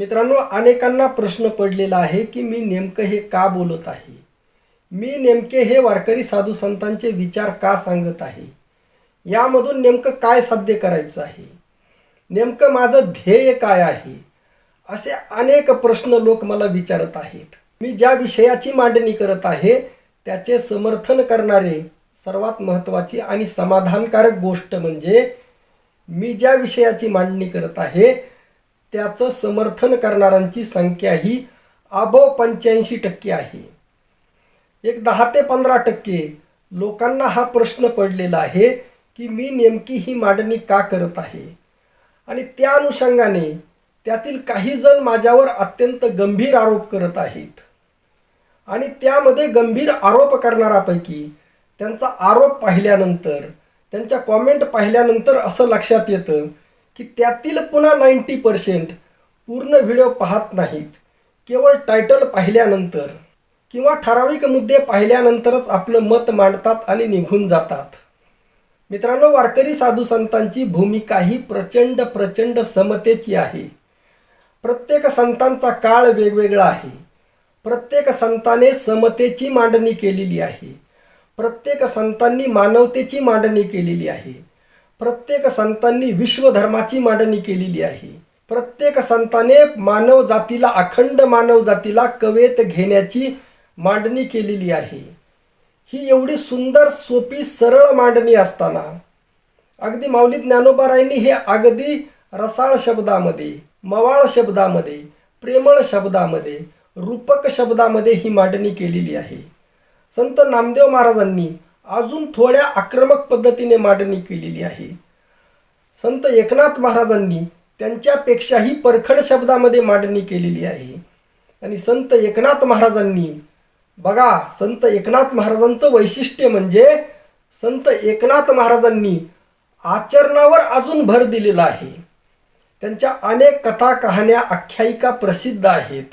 मित्रांनो अनेकांना प्रश्न पडलेला आहे की मी नेमकं हे का बोलत आहे? मी नेमके हे वारकरी साधू संतांचे विचार का सांगत आहे? यामधून नेमकं काय साध्य करायचं आहे? नेमकं माझं ध्येय काय आहे? असे अनेक प्रश्न लोक मला विचारत आहेत. मी ज्या विषयाची मांडणी करत आहे त्याचे समर्थन करणारे सर्वात महत्त्वाची आणि समाधानकारक गोष्ट म्हणजे मी ज्या विषयाची मांडणी करत आहे त्याचं समर्थन करणाऱ्यांची संख्या ही अबो पंच्याऐंशी टक्के आहे. एक दहा ते पंधरा टक्के लोकांना हा प्रश्न पडलेला आहे की मी नेमकी ही मांडणी का करत आहे? आणि त्या अनुषंगाने त्यातील काही जण माझ्यावर अत्यंत गंभीर आरोप करत आहेत. आणि त्यामध्ये गंभीर आरोप करणाऱ्यापैकी त्यांचा आरोप पाहिल्यानंतर त्यांच्या कॉमेंट पाहिल्यानंतर असं लक्षात येतं की त्यातील पुन्हा नाईंटी पर्सेंट पूर्ण व्हिडिओ पाहत नाहीत. केवळ टायटल पाहिल्यानंतर किंवा ठराविक मुद्दे पाहिल्यानंतरच आपलं मत मांडतात आणि निघून जातात. मित्रांनो वारकरी साधू संतांची भूमिका ही प्रचंड प्रचंड समतेची आहे. प्रत्येक संतांचा काळ वेगवेगळा आहे. प्रत्येक संताने समतेची मांडणी केलेली आहे. प्रत्येक संतांनी मानवतेची मांडणी केलेली आहे. प्रत्येक संतांनी विश्वधर्माची मांडणी केलेली आहे. प्रत्येक संताने मानव जातीला अखंड मानव जातीला कवेत घेण्याची मांडणी केलेली आहे. ही एवढी सुंदर सोपी सरळ मांडणी असताना अगदी माऊली ज्ञानोबारायांनी हे अगदी रसाळ शब्दामध्ये मवाळ शब्दामध्ये प्रेमळ शब्दामध्ये रूपक शब्दामध्ये ही मांडणी केलेली आहे. संत नामदेव महाराजांनी अजून थोड्या आक्रमक पद्धतीने मांडणी केलेली आहे. संत एकनाथ महाराजांनी त्यांच्यापेक्षाही परखड शब्दामध्ये मांडणी केलेली आहे. आणि संत एकनाथ महाराजांनी बघा संत एकनाथ महाराजांचं वैशिष्ट्य म्हणजे संत एकनाथ महाराजांनी आचरणावर अजून भर दिलेला आहे. त्यांच्या अनेक कथा कहाण्या आख्यायिका प्रसिद्ध आहेत.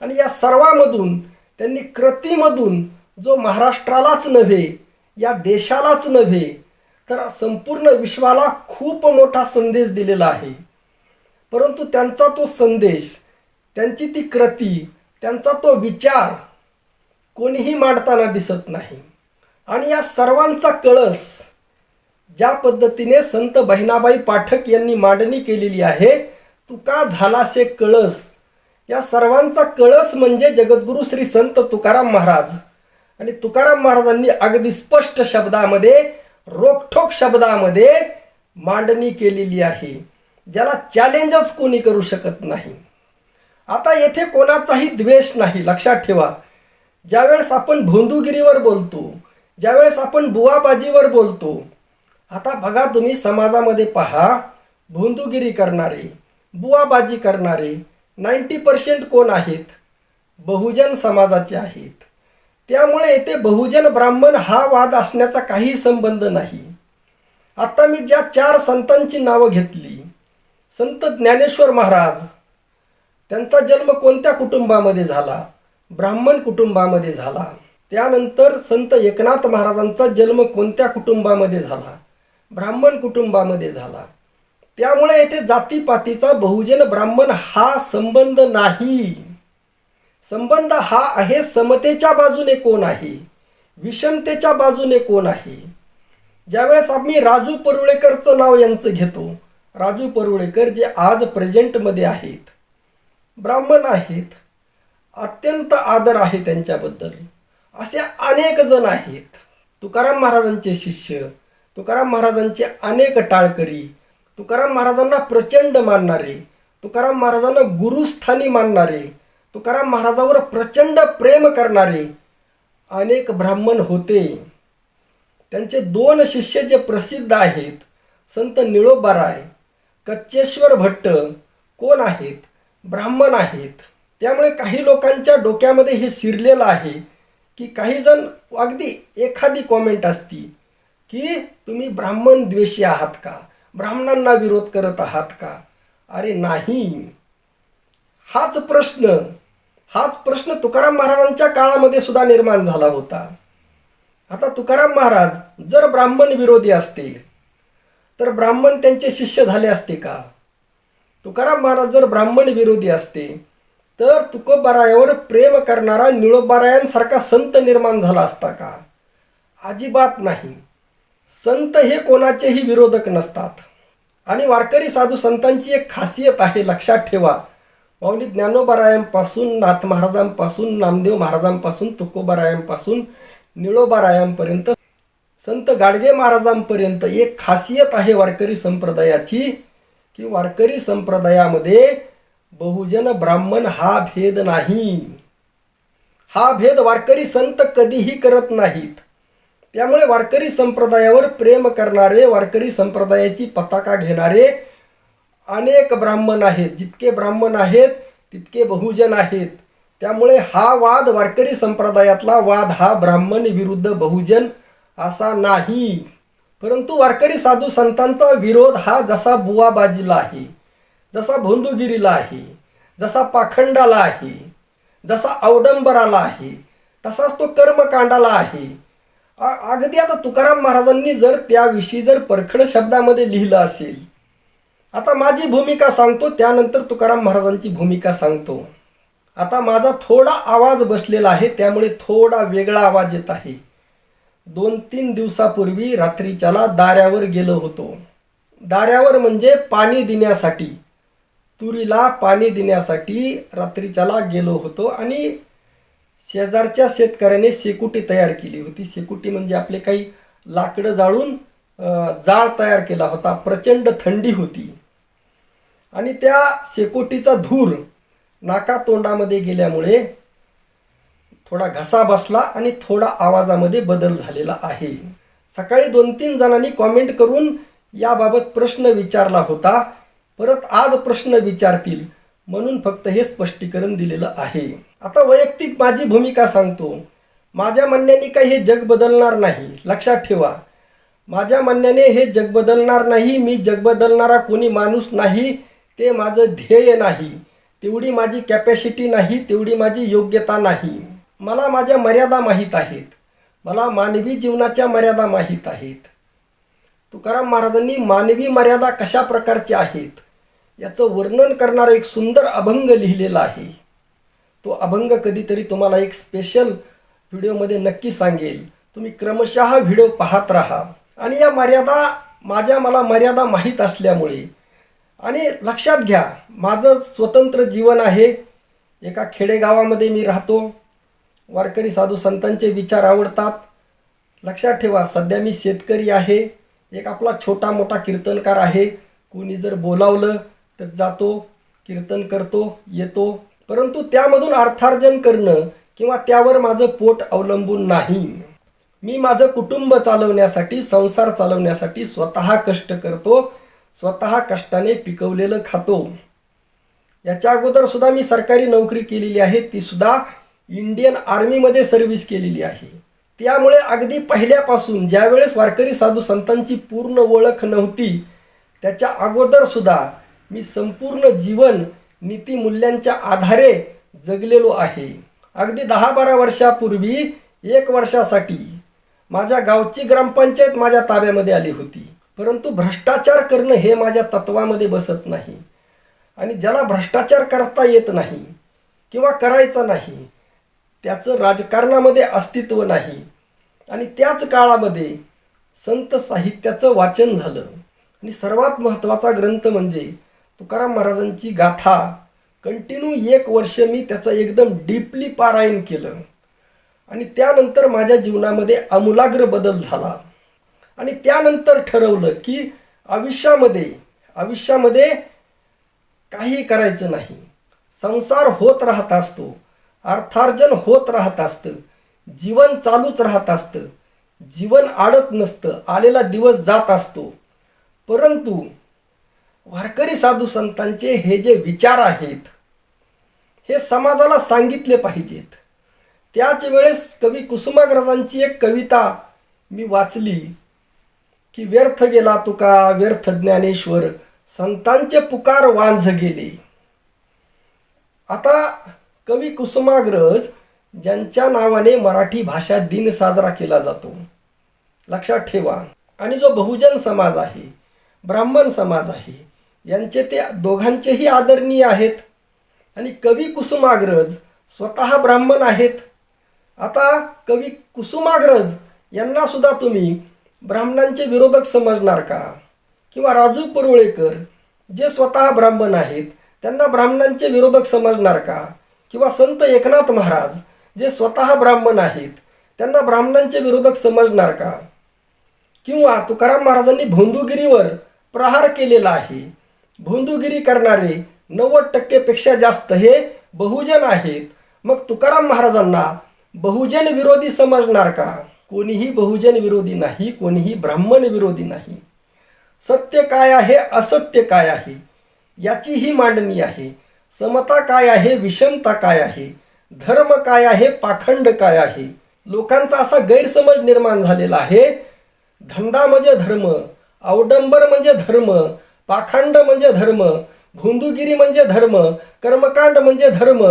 आणि या सर्वामधून त्यांनी कृतीमधून जो महाराष्ट्रालाच नव्हे या देशालाच नव्हे तर संपूर्ण विश्वाला खूप मोठा संदेश दिलेला आहे. परंतु त्यांचा तो संदेश त्यांची ती कृती त्यांचा तो विचार कोणीही मांडताना दिसत नाही. आणि या सर्वांचा कळस ज्या पद्धतीने संत बहिणाबाई पाठक यांनी मांडणी केलेली आहे तुका झालासे कळस. या सर्वांचा कळस म्हणजे जगद्गुरू श्री संत तुकाराम महाराज. आणि तुकाराम महाराजांनी अगदी स्पष्ट शब्दामध्ये रोखठोक शब्दामध्ये मांडणी केलेली आहे. ज्याला चॅलेंजच कोणी करू शकत नाही. आता येथे कोणाचाही द्वेष नाही लक्षात ठेवा. ज्यावेळेस आपण भोंदूगिरीवर बोलतो ज्यावेळेस आपण बुवाबाजीवर बोलतो आता बघा तुम्ही समाजामध्ये पहा भोंदूगिरी करणारे बुवाबाजी करणारे नाईंटी पर्सेंट कोण आहेत? बहुजन समाजाचे आहेत. त्यामुळे येथे बहुजन ब्राह्मण हा वाद असण्याचा काही संबंध नाही. आता मी ज्या चार संतांची नावं घेतली संत ज्ञानेश्वर महाराज त्यांचा जन्म कोणत्या कुटुंबामध्ये झाला ब्राह्मण कुटुंबामध्ये झाला त्यानंतर संत एकनाथ महाराजांचा जन्म कोणत्या कुटुंबामध्ये झाला ब्राह्मण कुटुंबामध्ये झाला त्यामुळे येथे जातीपातीचा बहुजन ब्राह्मण हा संबंध नाही. संबंध हा आहे समतेच्या बाजूने कोण आहे? विषमतेच्या बाजूने कोण आहे? ज्यावेळेस आम्ही राजू परुळेकरचं नाव यांचं घेतो राजू परुळेकर जे आज प्रेझेंटमध्ये आहेत ब्राह्मण आहेत अत्यंत आदर आहे त्यांच्याबद्दल. असे अनेक जण आहेत. तुकाराम महाराजांचे शिष्य तुकाराम महाराजांचे अनेक टाळकरी तुकाराम महाराजांना प्रचंड मानणारे तुकाराम महाराजांना गुरुस्थानी मानणारे तुकाराम महाराजावर प्रचंड प्रेम करणारे अनेक ब्राह्मण होते. त्यांचे दोन शिष्य जे प्रसिद्ध आहेत संत निळोबाराय कच्चेश्वर भट्ट कोण आहेत? ब्राह्मण आहेत. त्यामुळे काही लोकांच्या डोक्यामध्ये हे शिरलेलं आहे की काही जण अगदी एखादी कॉमेंट असती की तुम्ही ब्राह्मण द्वेषी आहात का? ब्राह्मणांना विरोध करत आहात का? अरे नाही. हाच प्रश्न हाच प्रश्न तुकाराम महाराजांच्या काळामध्ये सुद्धा निर्माण झाला होता. आता तुकाराम महाराज जर ब्राह्मण विरोधी असतील तर ब्राह्मण त्यांचे शिष्य झाले असते का? तुकाराम महाराज जर ब्राह्मण विरोधी असते तर तुकोबारायावर प्रेम करणारा निळोबारायांसारखा संत निर्माण झाला असता का? अजिबात नाही. संत हे कोणाचेही विरोधक नसतात. आणि वारकरी साधू संतांची एक खासियत आहे लक्षात ठेवा माऊली ज्ञानोबारायांपासून नाथ महाराजांपासून नामदेव महाराजांपासून तुकोबारायांपासून निळोबारायांपर्यंत संत गाडगे महाराजांपर्यंत एक खासियत आहे वारकरी संप्रदायाची की वारकरी संप्रदायामध्ये बहुजन ब्राह्मण हा भेद नाही. हा भेद वारकरी संत कधीही करत नाहीत. त्यामुळे वारकरी संप्रदायावर प्रेम करणारे वारकरी संप्रदायाची पताका घेणारे अनेक ब्राह्मण आहेत. जितके ब्राह्मण आहेत तितके बहुजन आहेत. त्यामुळे हा वाद वारकरी संप्रदायातला वाद हा ब्राह्मण विरुद्ध बहुजन असा नाही. परंतु वारकरी साधू संतांचा विरोध हा जसा बुवाबाजीला आहे जसा भोंदूगिरीला आहे जसा पाखंडाला आहे जसा अवडंबराला आहे तसाच तो कर्मकांडाला आहे. आ- अगदी आता तुकाराम महाराजांनी जर त्याविषयी जर परखड शब्दामध्ये लिहिलं असेल आता माझी भूमिका सांगतो त्यानंतर तुकाराम महाराजांची भूमिका सांगतो. आता माझा थोडा आवाज बसलेला आहे त्यामुळे थोडा वेगळा आवाज येत आहे. दोन तीन दिवसापूर्वी रात्रीच्याला दाऱ्यावर गेलो होतो. दाऱ्यावर म्हणजे पाणी देण्यासाठी. तुरीला पाणी देण्यासाठी रात्रीच्याला गेलो होतो आणि शेजारच्या शेतकऱ्याने शेकुटी तयार केली होती. शेकुटी म्हणजे आपले काही लाकडं जाळून जाळ तयार केला होता. प्रचंड थंडी होती. आणि त्या शेकोटीचा धूर नाका तोंडामध्ये गेल्यामुळे थोडा घसा बसला आणि थोडा आवाजामध्ये बदल झालेला आहे. सकाळी दोन तीन जणांनी कॉमेंट करून याबाबत प्रश्न विचारला होता. परत आज प्रश्न विचारतील म्हणून फक्त हे स्पष्टीकरण दिलेलं आहे. आता वैयक्तिक माझी भूमिका सांगतो. माझ्या म्हणण्याने काही हे जग बदलणार नाही. लक्षात ठेवा. माझ्या म्हणण्याने हे जग बदलणार नाही मी जग बदलणारा कोणी माणूस नाही ते माझं ध्येय नाही तेवढी माझी कॅपॅसिटी नाही तेवढी माझी योग्यता नाही. मला माझ्या मर्यादा माहीत आहेत. मला मानवी जीवनाच्या मर्यादा माहीत आहेत. तुकाराम महाराजांनी मानवी मर्यादा कशा प्रकारच्या आहेत याचं वर्णन करणारा एक सुंदर अभंग लिहिलेला आहे. तो अभंग कधीतरी तुम्हाला एक स्पेशल व्हिडिओमध्ये नक्की सांगेल. तुम्ही क्रमशः व्हिडिओ पाहत राहा. आणि या मर्यादा माझ्या मला मर्यादा माहीत असल्यामुळे आणि लक्षात घ्या माझं स्वतंत्र जीवन आहे. एका खेडेगावामध्ये मी राहतो. वारकरी साधू संतांचे विचार आवडतात. लक्षात ठेवा सध्या मी शेतकरी आहे. एक आपला छोटा मोठा कीर्तनकार आहे. कोणी जर बोलावलं तर जातो कीर्तन करतो येतो. परंतु त्यामधून अर्थार्जन करणं किंवा त्यावर माझं पोट अवलंबून नाही. मी माझं कुटुंब चालवण्यासाठी संसार चालवण्यासाठी स्वतः कष्ट करतो. स्वतः कष्टाने पिकवलेलं खातो. याच्या अगोदर सुद्धा मी सरकारी नोकरी केलेली आहे. ती सुद्धा इंडियन आर्मीमध्ये सर्व्हिस केलेली आहे. त्यामुळे अगदी पहिल्यापासून ज्यावेळेस वारकरी साधू संतांची पूर्ण ओळख नव्हती त्याच्या अगोदर सुद्धा मी संपूर्ण जीवन नीतिमूल्यांच्या आधारे जगलेलो आहे. अगदी दहा बारा वर्षापूर्वी एक वर्षासाठी माझ्या गावची ग्रामपंचायत माझ्या ताब्यामध्ये आली होती. परंतु भ्रष्टाचार करणं हे माझ्या तत्वामध्ये बसत नाही. आणि ज्याला भ्रष्टाचार करता येत नाही किंवा करायचा नाही त्याचं राजकारणामध्ये अस्तित्व नाही. आणि त्याच काळामध्ये संत साहित्याचं वाचन झालं. आणि सर्वात महत्त्वाचा ग्रंथ म्हणजे तुकाराम महाराजांची गाथा. कंटिन्यू एक वर्ष मी त्याचं एकदम डीपली पारायण केलं. आणि त्यानंतर माझ्या जीवनामध्ये आमूलाग्र बदल झाला. आणि त्यानंतर ठरवलं की आयुष्यामध्ये आयुष्यामध्ये काही करायचं नाही. संसार होत राहत असतो अर्थार्जन होत राहत असतं जीवन चालूच राहत असतं जीवन आडत नसतं आलेला दिवस जात असतो. परंतु वारकरी साधू संतांचे हे जे विचार आहेत हे समाजाला सांगितले पाहिजेत. त्याच वेळेस कवी कुसुमाग्रजांची एक कविता मी वाचली. की व्यर्थ गेला तुका व्यर्थ ज्ञानेश्वर. संतांचे पुकार वांझ गेले. आता कवी कुसुमाग्रज ज्यांच्या नावाने मराठी भाषा दिन साजरा केला जातो. लक्षात ठेवा. आणि जो बहुजन समाज आहे ब्राह्मण समाज आहे यांचे ते दोघांचेही आदरणीय आहेत. आणि कवी कुसुमाग्रज स्वतः ब्राह्मण आहेत. आता कवी कुसुमाग्रज यांना सुद्धा तुम्ही ब्राह्मणांचे विरोधक समजणार का? किंवा राजू परुळेकर जे स्वतः ब्राह्मण आहेत त्यांना ब्राह्मणांचे विरोधक समजणार का? किंवा संत एकनाथ महाराज जे स्वतः ब्राह्मण आहेत त्यांना ब्राह्मणांचे विरोधक समजणार का? किंवा तुकाराम महाराजांनी भोंदूगिरीवर प्रहार केलेला आहे. भोंदूगिरी करणारे नव्वद टक्केपेक्षा जास्त हे बहुजन आहेत. मग तुकाराम महाराजांना बहुजन विरोधी समजणार का? कोणीही बहुजन विरोधी नाही कोणीही ब्राह्मण विरोधी नाही. सत्य काय आहे असत्य काय आहे याची ही मांडणी आहे. समता काय आहे विषमता काय आहे धर्म काय आहे पाखंड काय आहे लोकांचा असा गैरसमज निर्माण झालेला आहे. धंदा म्हणजे धर्म अवडंबर म्हणजे धर्म पाखंड म्हणजे धर्म भोंदुगिरी म्हणजे धर्म कर्मकांड म्हणजे धर्म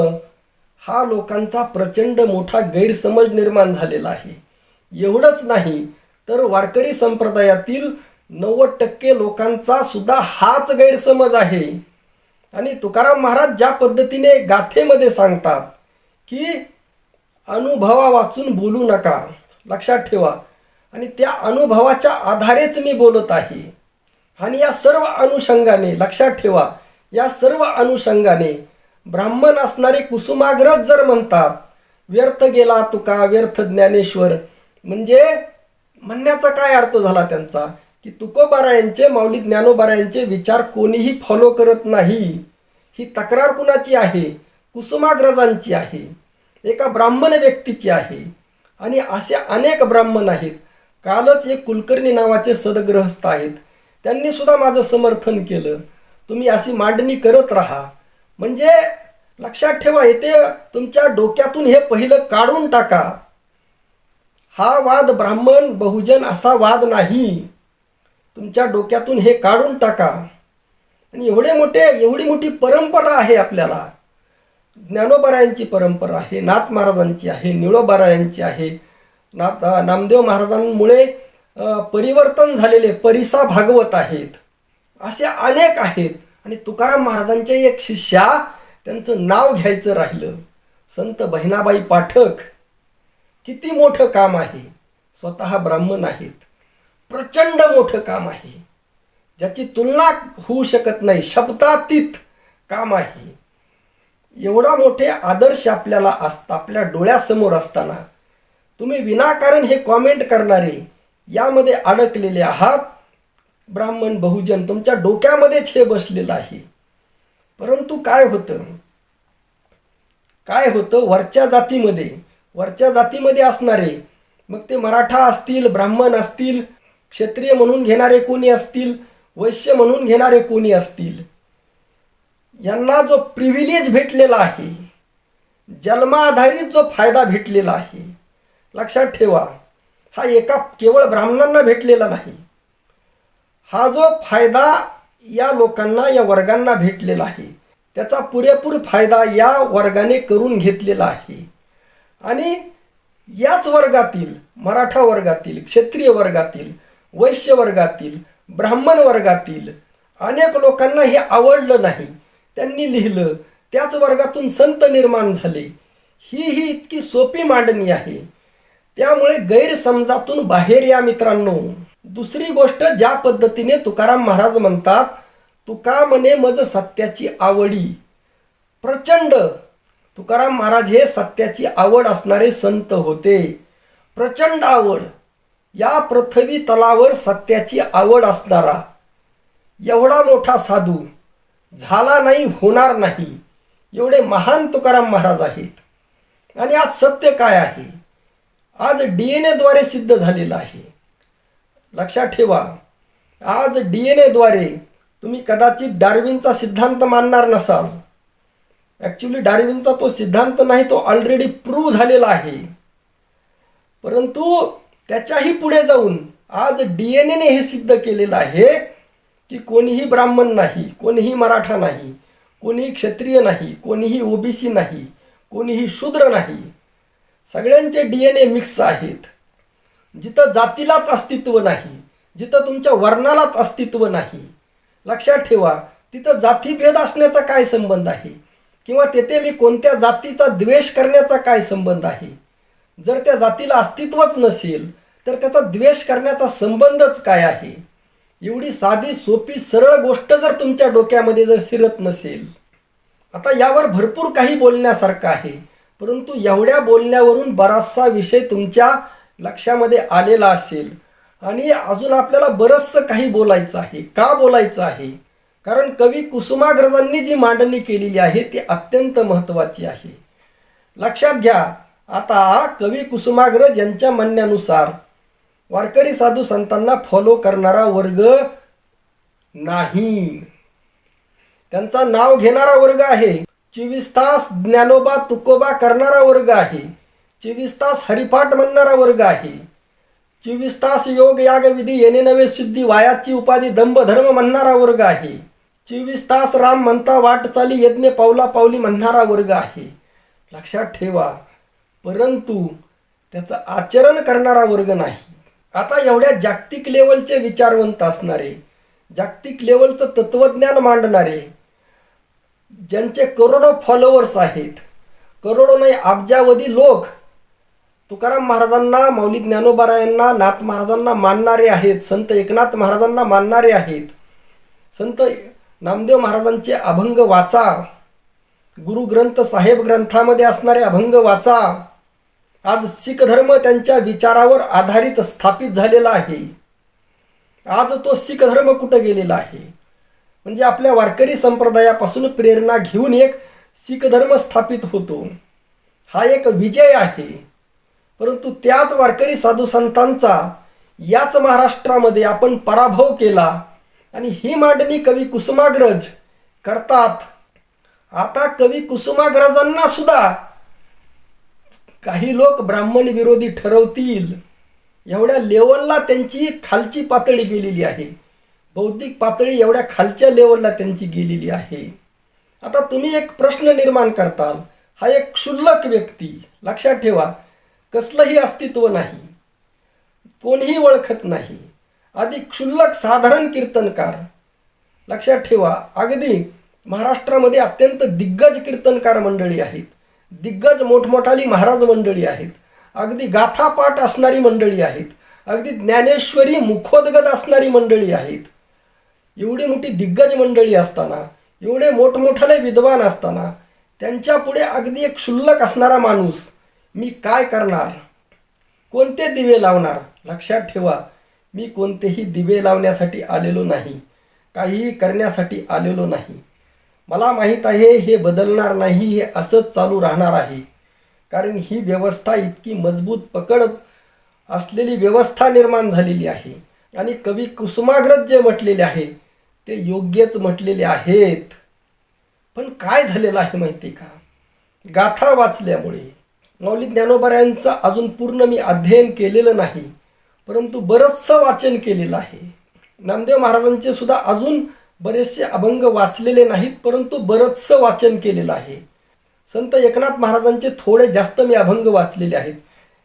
हा लोकांचा प्रचंड मोठा गैरसमज निर्माण झालेला आहे. एवढंच नाही तर वारकरी संप्रदायातील नव्वद टक्के लोकांचा सुद्धा हाच गैरसमज आहे. आणि तुकाराम महाराज ज्या पद्धतीने गाथेमध्ये सांगतात की अनुभवा वाचून बोलू नका लक्षात ठेवा. आणि त्या अनुभवाच्या आधारेच मी बोलत आहे. आणि या सर्व अनुषंगाने लक्षात ठेवा या सर्व अनुषंगाने ब्राह्मण असणारे कुसुमाग्रज जर म्हणतात व्यर्थ गेला तुका व्यर्थ ज्ञानेश्वर म्हणजे म्हणण्याचा काय अर्थ झाला त्यांचा? की तुकोबारायांचे माऊली ज्ञानोबारायांचे विचार कोणीही फॉलो करत नाही. ही तक्रार कुणाची आहे? कुसुमाग्रजांची आहे. एका ब्राह्मण व्यक्तीची आहे. आणि असे अनेक ब्राह्मण आहेत. कालच एक कुलकर्णी नावाचे सदग्रहस्थ आहेत. त्यांनी सुद्धा माझं समर्थन केलं. तुम्ही अशी मांडणी करत राहा. म्हणजे लक्षात ठेवा येते तुमच्या डोक्यातून हे पहिलं काढून टाका. हा वाद ब्राह्मण बहुजन असा वाद नाही. तुमच्या डोक्यातून हे काढून टाका. आणि एवढे मोठे एवढी मोठी परंपरा आहे आपल्याला. ज्ञानोबारायांची परंपरा आहे नाथ महाराजांची आहे निळोबारायांची आहे. नाथ नामदेव महाराजांमुळे परिवर्तन झालेले परिसा भागवत आहेत. असे अनेक आहेत. आणि तुकाराम महाराजांचे एक शिष्या त्यांचं नाव घ्यायचं राहिलं. संत बहिणाबाई पाठक किती मोठं काम आहे? स्वतः ब्राह्मण आहेत प्रचंड मोठं काम आहे. ज्याची तुलना होऊ शकत नाही. शब्दातीत काम आहे. एवढा मोठे आदर्श आपल्याला असता आपल्या डोळ्यासमोर असताना तुम्ही विनाकारण हे कॉमेंट करणारे यामध्ये अडकलेले आहात. ब्राह्मण बहुजन तुमच्या डोक्यामध्येच हे बसलेलं आहे. परंतु काय होतं? काय होतं? वरच्या जातीमध्ये वरच्या जातीमध्ये असणारे. मग ते मराठा असतील ब्राह्मण असतील क्षत्रिय म्हणून घेणारे कोणी असतील वैश्य म्हणून घेणारे कोणी असतील? यांना जो प्रिव्हिलेज भेटलेला आहे जन्माधारित जो फायदा भेटलेला आहे लक्षात ठेवा हा एका केवळ ब्राह्मणांना भेटलेला नाही. हा जो फायदा या लोकांना या वर्गांना भेटलेला आहे त्याचा पुरेपूर फायदा या वर्गाने करून घेतलेला आहे. आणि याच वर्गातील मराठा वर्गातील क्षत्रिय वर्गातील वैश्य वर्गातील ब्राह्मण वर्गातील अनेक लोकांना हे आवडलं नाही. त्यांनी लिहिलं त्याच वर्गातून संत निर्माण झाले. ही ही इतकी सोपी मांडणी आहे. त्यामुळे गैरसमजातून बाहेर या मित्रांनो. दुसरी गोष्ट ज्या पद्धतीने तुकाराम महाराज म्हणतात तुका म्हणे मज सत्याची आवडी. प्रचंड तुकाराम महाराज हे सत्याची आवड असणारे संत होते. प्रचंड आवड. या पृथ्वी तलावर सत्याची आवड असणारा. एवढा मोठा साधू. झाला नाही होणार नाही. एवढे महान तुकाराम महाराज आहेत. आणि आज सत्य काय आहे? आज डी एन एद्वारे सिद्ध झालेलं आहे. लक्षात ठेवा. आज डी एन एद्वारे तुम्ही कदाचित डार्विनचा सिद्धांत मानणार नसाल. ॲक्च्युली डार्विनचा तो सिद्धांत नाही तो ऑलरेडी प्रूव्ह झालेला आहे. परंतु त्याच्याही पुढे जाऊन आज डी एन एने हे सिद्ध केलेलं आहे की कोणीही ब्राह्मण नाही कोणीही मराठा नाही कोणीही क्षत्रिय नाही कोणीही ओबीसी नाही कोणीही शूद्र नाही. सगळ्यांचे डी एन ए मिक्स आहेत. जिथं जातीलाच अस्तित्व नाही जिथं तुमच्या वर्णालाच अस्तित्व नाही. लक्षात ठेवा तिथं जातीभेद असण्याचा काय संबंध आहे? किंवा तेथे मी कोणत्या जातीचा द्वेष करण्याचा काय संबंध आहे? जर त्या जातीला अस्तित्वच नसेल तर त्याचा द्वेष करण्याचा संबंधच काय आहे? एवढी साधी सोपी सरळ गोष्ट जर तुमच्या डोक्यामध्ये जर शिरत नसेल. आता यावर भरपूर काही बोलण्यासारखं आहे परंतु एवढ्या बोलण्यावरून बराचसा विषय तुमच्या लक्षामध्ये आलेला असेल. आणि अजून आपल्याला बरंचसं काही बोलायचं आहे. का बोलायचं आहे? कारण कवी कुसुमाग्रजांनी जी मांडणी केलेली आहे ती अत्यंत महत्त्वाची आहे. लक्षात घ्या आता कवी कुसुमाग्रज यांच्या म्हणण्यानुसार वारकरी साधू संतांना फॉलो करणारा वर्ग नाही. त्यांचा नाव घेणारा वर्ग आहे. चोवीस तास ज्ञानोबा तुकोबा करणारा वर्ग आहे. चोवीस तास हरिपाठ म्हणणारा वर्ग आहे. चोवीस तास योग याग विधी येणे नवे सिद्धी वायाची उपाधी दंभ धर्म म्हणणारा वर्ग आहे. चोवीस तास राम म्हणता वाटचाली यज्ञ पावला पावली म्हणणारा वर्ग आहे. लक्षात ठेवा परंतु त्याचं आचरण करणारा वर्ग नाही. आता एवढ्या जागतिक लेवलचे विचारवंत असणारे जागतिक लेवलचं तत्वज्ञान मांडणारे ज्यांचे करोडो फॉलोअर्स आहेत करोडो नाही अब्जावधी लोक तुकाराम महाराजांना मौलिक ज्ञानोबारायांना नाथ महाराजांना मानणारे आहेत संत एकनाथ महाराजांना मानणारे आहेत. संत नामदेव महाराजांचे अभंग वाचा. गुरु ग्रंथ साहेब ग्रंथामध्ये असणारे अभंग वाचा. आज सिख धर्म त्यांच्या विचारावर आधारित स्थापित झालेला आहे. आज तो सिख धर्म कुठं गेलेला आहे? म्हणजे आपल्या वारकरी संप्रदायापासून प्रेरणा घेऊन एक सिख धर्म स्थापित होतो. हा एक विजय आहे. परंतु त्याच वारकरी साधू संतांचा याच महाराष्ट्रामध्ये आपण पराभव केला. आणि ही मांडणी कवी कुसुमाग्रज करतात. आता कवी कुसुमाग्रजांना सुद्धा काही लोक ब्राह्मण विरोधी ठरवतील. एवढ्या लेवलला त्यांची खालची पातळी गेलेली आहे. बौद्धिक पातळी एवढ्या खालच्या लेवलला त्यांची गेलेली आहे. आता तुम्ही एक प्रश्न निर्माण करताल. हा एक क्षुल्लक व्यक्ती लक्षात ठेवा कसलंही अस्तित्व नाही. कोणीही ओळखत नाही. आधी क्षुल्लक साधारण कीर्तनकार. लक्षात ठेवा अगदी महाराष्ट्रामध्ये अत्यंत दिग्गज कीर्तनकार मंडळी आहेत. दिग्गज मोठमोठाली महाराज मंडळी आहेत. अगदी गाथापाठ असणारी मंडळी आहेत. अगदी ज्ञानेश्वरी मुखोद्गत असणारी मंडळी आहेत. एवढी मोठी दिग्गज मंडळी असताना एवढे मोठमोठाले विद्वान असताना त्यांच्या पुढे अगदी एक क्षुल्लक असणारा माणूस मी काय करणार? कोणते दिवे लावणार? लक्षात ठेवा मी कोणतेही दिवे लावण्यासाठी आलेलो नाही काहीही करण्यासाठी आलेलो नाही. मला माहीत आहे हे बदलणार नाही हे असंच चालू राहणार आहे. कारण ही व्यवस्था इतकी मजबूत पकड असलेली व्यवस्था निर्माण झालेली आहे. आणि कवी कुसुमाग्रज जे म्हटलेले आहे ते योग्यच म्हटलेले आहेत. पण काय झालेलं आहे माहिती आहे का? गाथा वाचल्यामुळे. मौलिक ज्ञानोबऱ्यांचं अजून पूर्ण मी अध्ययन केलेलं नाही. परंतु बरंचसं वाचन केलेलं आहे. नामदेव महाराजांचे सुद्धा अजून बरेचसे अभंग वाचलेले नाहीत परंतु बरंचसं वाचन केलेलं आहे. संत एकनाथ महाराजांचे थोडे जास्त मी अभंग वाचलेले आहेत.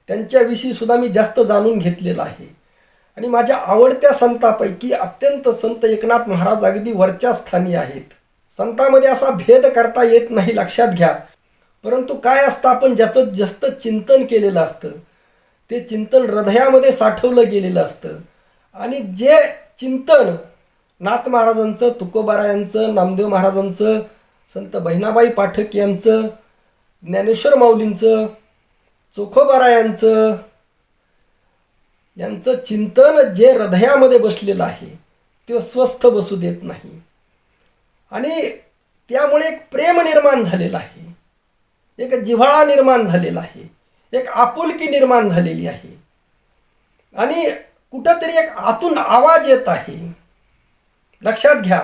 त्यांच्याविषयी सुद्धा मी जास्त जाणून घेतलेलं आहे. आणि माझ्या आवडत्या संतापैकी अत्यंत संत एकनाथ महाराज अगदी वरच्या स्थानी आहेत. संतामध्ये असा भेद करता येत नाही लक्षात घ्या. परंतु काय असतं आपण ज्याचं जास्त चिंतन केलेलं असतं ते चिंतन हृदयामध्ये साठवलं गेलेलं असतं. आणि जे चिंतन नाथ महाराजांचं तुकोबारायांचं नामदेव महाराजांचं संत बहिणाबाई पाठक यांचं ज्ञानेश्वर माऊलींचं चोखोबारायांचं यांचं चिंतन जे हृदयामध्ये बसलेलं आहे ते स्वस्थ बसू देत नाही. आणि त्यामुळे एक प्रेम निर्माण झालेलं आहे. एक जिव्हाळा निर्माण झालेला आहे. एक आपुलकी निर्माण झालेली आहे. आणि कुठंतरी एक आतून आवाज येत आहे. लक्षात घ्या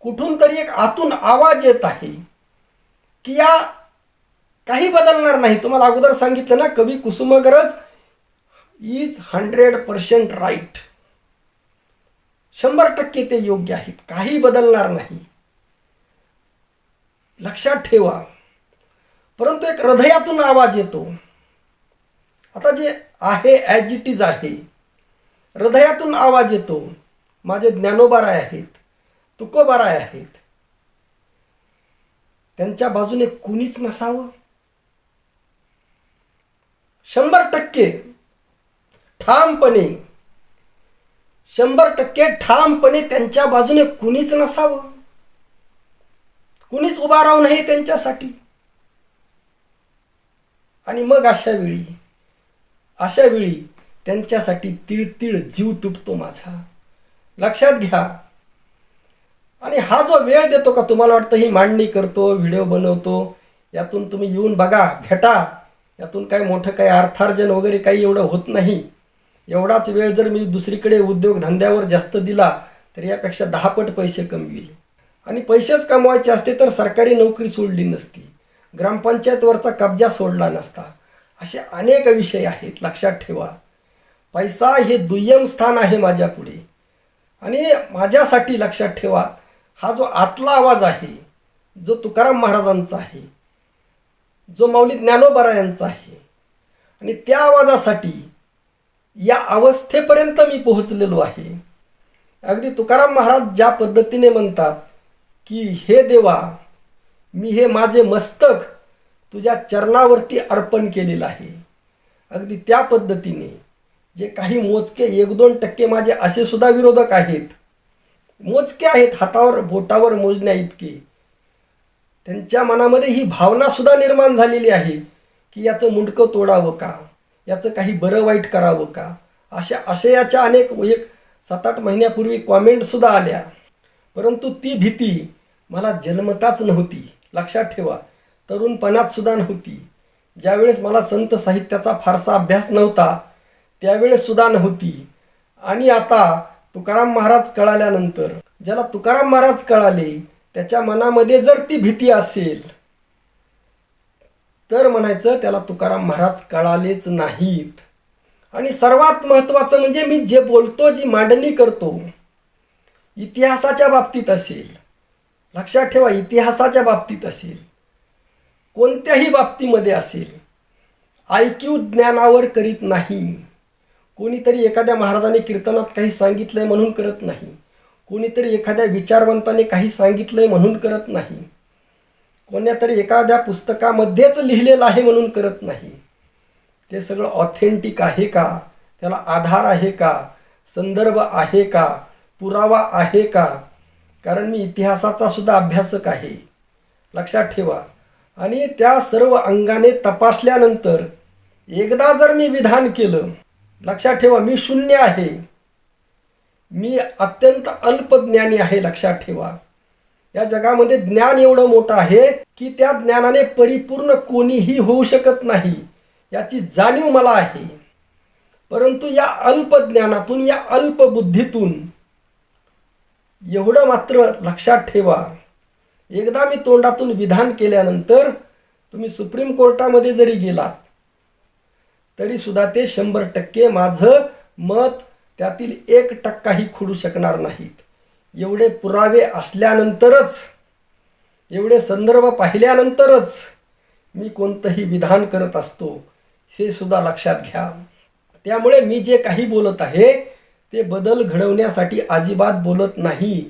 कुठून तरी एक आतून आवाज येत आहे की या काही बदलणार नाही. तुम्हाला अगोदर सांगितलं ना कवी Kusumagraj is hundred percent right शंभर टक्के ते योग्य आहेत. काही बदलणार नाही. लक्षात ठेवा. परंतु एक हृदयातून आवाज येतो. आता जे आहे ॲज इट इज आहे हृदयातून आवाज येतो. माझे ज्ञानोबाराय आहेत तुकोबाराय आहेत. त्यांच्या बाजूने कुणीच नसावं? शंभर टक्के ठामपणे शंभर टक्के ठामपणे त्यांच्या बाजूने कुणीच नसावं? कुणीच उभा राहू नये त्यांच्यासाठी. आणि मग अशा वेळी अशा वेळी त्यांच्यासाठी तिळतिळ जीव तुटतो माझा. लक्षात घ्या. आणि हा जो वेळ देतो का तुम्हाला वाटतं ही मांडणी करतो व्हिडिओ बनवतो यातून तुम्ही येऊन बघा भेटा. यातून काही मोठं काही अर्थार्जन वगैरे काही एवढं होत नाही. एवढाच वेळ जर मी दुसरीकडे उद्योगधंद्यावर जास्त दिला तर यापेक्षा दहापट पैसे कमविले. आणि पैसेच कमवायचे असते तर सरकारी नोकरी सोडली नसती. ग्रामपंचायतवरचा कब्जा सोडला नसता. असे अनेक विषय आहेत लक्षात ठेवा. पैसा हे दुय्यम स्थान आहे माझ्यापुढे आणि माझ्यासाठी लक्षात ठेवा हा जो आतला आवाज आहे जो तुकाराम महाराजांचा आहे जो माऊली ज्ञानोबरा यांचा आहे आणि त्या आवाजासाठी या अवस्थेपर्यंत मी पोहोचलेलो आहे. अगदी तुकाराम महाराज ज्या पद्धतीने म्हणतात की हे देवा मी हे माझे मस्तक तुझ्या चरणावरती अर्पण केलेलं आहे. अगदी त्या पद्धतीने जे काही मोजके एक दोन टक्के माझे असे सुद्धा विरोधक आहेत. मोजके आहेत हातावर बोटावर मोजण्या इतके. त्यांच्या मनामध्ये ही भावनासुद्धा निर्माण झालेली आहे की याचं मुंडकं तोडावं का? याचं काही बरं वाईट करावं का? अशा आशयाच्या अनेक एक सात आठ महिन्यापूर्वी कॉमेंटसुद्धा आल्या. परंतु ती भीती मला जन्मताच नव्हती. लक्षात ठेवा. तरुणपणात सुद्धा नव्हती. ज्यावेळेस मला संत साहित्याचा फारसा अभ्यास नव्हता त्यावेळेस सुद्धा नव्हती. आणि आता तुकाराम महाराज कळाल्यानंतर ज्याला तुकाराम महाराज कळाले त्याच्या मनामध्ये जर ती भीती असेल तर म्हणायचं त्याला तुकाराम महाराज कळालेच नाहीत. आणि सर्वात महत्त्वाचं म्हणजे मी जे बोलतो जी मांडणी करतो इतिहासाच्या बाबतीत असेल. लक्षात ठेवा इतिहासाच्या बाबतीत असेल. कोणत्याही बाबतीमध्ये असेल आय क्यू ज्ञानावर करीत नाही. कोणीतरी एखाद्या महाराजाने कीर्तनात काही सांगितलंय म्हणून करत नाही. कोणीतरी एखाद्या विचारवंताने काही सांगितलंय म्हणून करत नाही. कोण्यातरी एखाद्या पुस्तकामध्येच लिहिलेलं आहे म्हणून करत नाही. ते सगळं ऑथेंटिक आहे का? त्याला आधार आहे का? संदर्भ आहे का? पुरावा आहे का? कारण मी इतिहासाचा सुद्धा अभ्यासक आहे. लक्षात ठेवा आणि त्या सर्व अंगाने तपासल्यानंतर एकदा जर मी विधान केलं लक्षात ठेवा मी शून्य आहे. मी अत्यंत अल्पज्ञानी आहे लक्षात ठेवा. या जगामध्ये ज्ञान एवढं मोठं आहे की त्या ज्ञानाने परिपूर्ण कोणीही होऊ शकत नाही याची जाणीव मला आहे. परंतु या अल्प ज्ञानातून या अल्प बुद्धीतून एवढं मात्र लक्षात ठेवा. एकदा मी तोंडातून विधान केल्यानंतर तुम्ही सुप्रीम कोर्टामध्ये जरी गेलात तरी सुद्धा ते शंभर टक्के माझं मत त्यातील एक टक्काही खुडू शकणार नाहीत. एवढे पुरावे असल्यानंतरच एवढे संदर्भ पाहिल्यानंतरच मी कोणतंही विधान करत असतो हे सुद्धा लक्षात घ्या. त्यामुळे मी जे काही बोलत आहे ते बदल घडवण्यासाठी अजिबात बोलत नाही.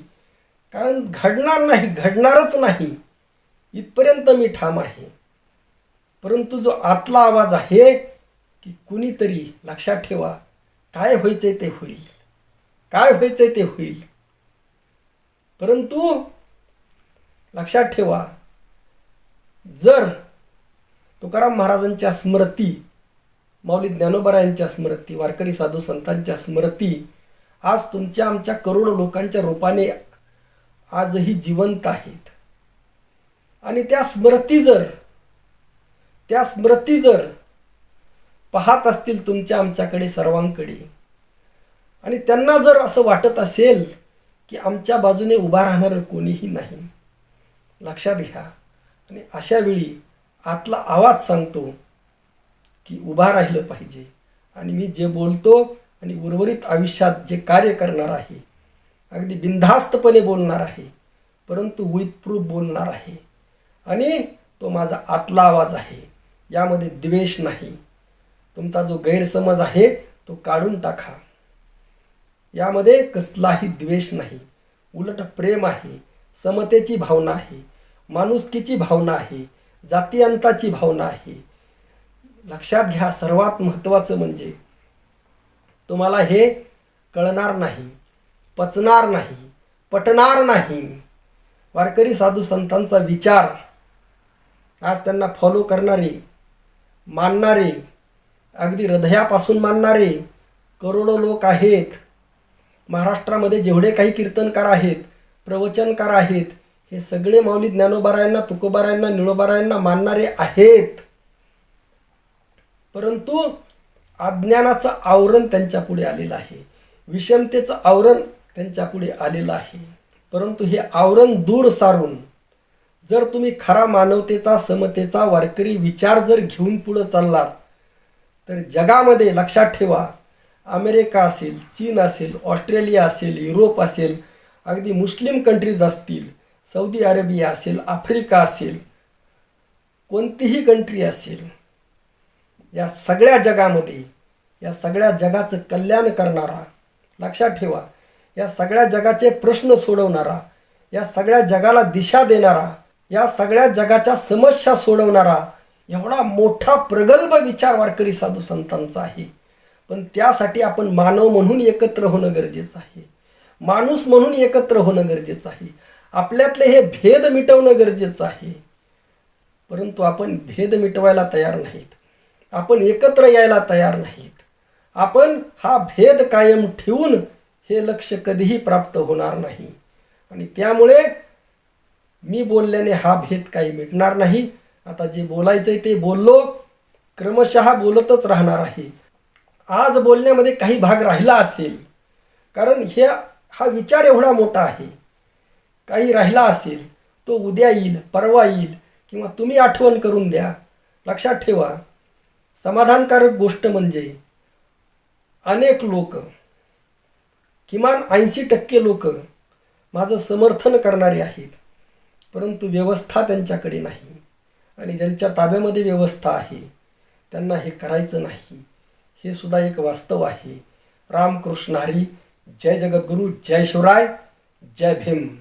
कारण घडणार नाही घडणारच नाही. इथपर्यंत मी ठाम आहे. परंतु जो आतला आवाज आहे की कुणीतरी लक्षात ठेवा काय व्हायचंय ते होईल. काय व्हायचंय ते होईल. परंतु लक्षात ठेवा जर तुकाराम महाराजांच्या स्मृती माऊली ज्ञानोबरायांच्या स्मृती वारकरी साधू संतांच्या स्मृती आज तुमच्या आमच्या करोडो लोकांच्या रूपाने आजही जिवंत आहेत. आणि त्या स्मृती जर त्या स्मृती जर पाहत असतील तुमच्या आमच्याकडे सर्वांकडे आणि त्यांना जर असं वाटत असेल की आमच्या बाजूने उभा राहणारं कोणीही नाही लक्षात घ्या. आणि अशा वेळी आतला आवाज सांगतो की उभा राहिलं पाहिजे. आणि मी जे बोलतो आणि उर्वरित आयुष्यात जे कार्य करणार आहे अगदी बिनधास्तपणे बोलणार आहे परंतु विथ प्रूफ बोलणार आहे. आणि तो माझा आतला आवाज आहे यामध्ये द्वेष नाही. तुमचा जो गैरसमज आहे तो काढून टाका. यामध्ये कसलाही द्वेष नाही. उलट प्रेम आहे समतेची भावना आहे माणुसकीची भावना आहे जातीयंताची भावना आहे. लक्षात घ्या सर्वात महत्त्वाचं म्हणजे तुम्हाला हे कळणार नाही. पचणार नाही पटणार नाही. वारकरी साधू संतांचा विचार. आज त्यांना फॉलो करणारे मानणारे अगदी हृदयापासून मानणारे करोडो लोक आहेत. महाराष्ट्रामध्ये जेवढे काही कीर्तनकार आहेत प्रवचनकार आहेत हे सगळे माऊली ज्ञानोबारायांना तुकोबारायांना निळोबारायांना मानणारे आहेत. परंतु अज्ञानाचं आवरण त्यांच्या पुढे आलेलं आहे. विषमतेचं आवरण त्यांच्या पुढे आलेलं आहे. परंतु हे आवरण दूर सारून जर तुम्ही खरा मानवतेचा समतेचा वारकरी विचार जर घेऊन पुढं चाललात तर जगामध्ये लक्षात ठेवा अमेरिका असेल चीन असेल ऑस्ट्रेलिया असेल युरोप असेल अगदी मुस्लिम कंट्रीज असतील सौदी अरेबिया असेल आफ्रिका असेल कोणतीही कंट्री असेल या सगळ्या जगामध्ये या सगळ्या जगाचं कल्याण करणारा लक्षात ठेवा या सगळ्या जगाचे प्रश्न सोडवणारा या सगळ्या जगाला दिशा देणारा या सगळ्या जगाच्या समस्या सोडवणारा एवढा मोठा प्रगल्भ विचार वारकरी साधू संतांचा आहे. पण त्यासाठी आपण मानव म्हणून एकत्र होणं गरजेचं आहे. माणूस म्हणून एकत्र होणं गरजेचं आहे. आपल्यातले हे भेद मिटवणं गरजेचं आहे. परंतु आपण भेद मिटवायला तयार नाहीत. आपण एकत्र यायला तयार नाहीत. आपण हा भेद कायम ठेवून हे लक्ष कधीही प्राप्त होणार नाही. आणि त्यामुळे मी बोलल्याने हा भेद काही मिटणार नाही. आता जे बोलायचं आहे ते बोललो. क्रमशः बोलतच राहणार आहे. आज बोलण्यामध्ये काही भाग राहिला असेल. कारण हे हा विचार एवढा मोठा आहे. काही राहिला असेल तो उद्या येईल परवा येईल किंवा तुम्ही आठवण करून द्या. लक्षात ठेवा. समाधानकारक गोष्ट म्हणजे अनेक लोक किमान ऐंशी टक्के लोक माझं समर्थन करणारे आहेत. परंतु व्यवस्था त्यांच्याकडे नाही. आणि ज्यांच्या ताब्यामध्ये व्यवस्था आहे त्यांना हे करायचं नाही. हे सुद्धा एक वास्तव आहे. रामकृष्ण हरी. जय जगद्गुरू. जय शिवराय. जय भीम.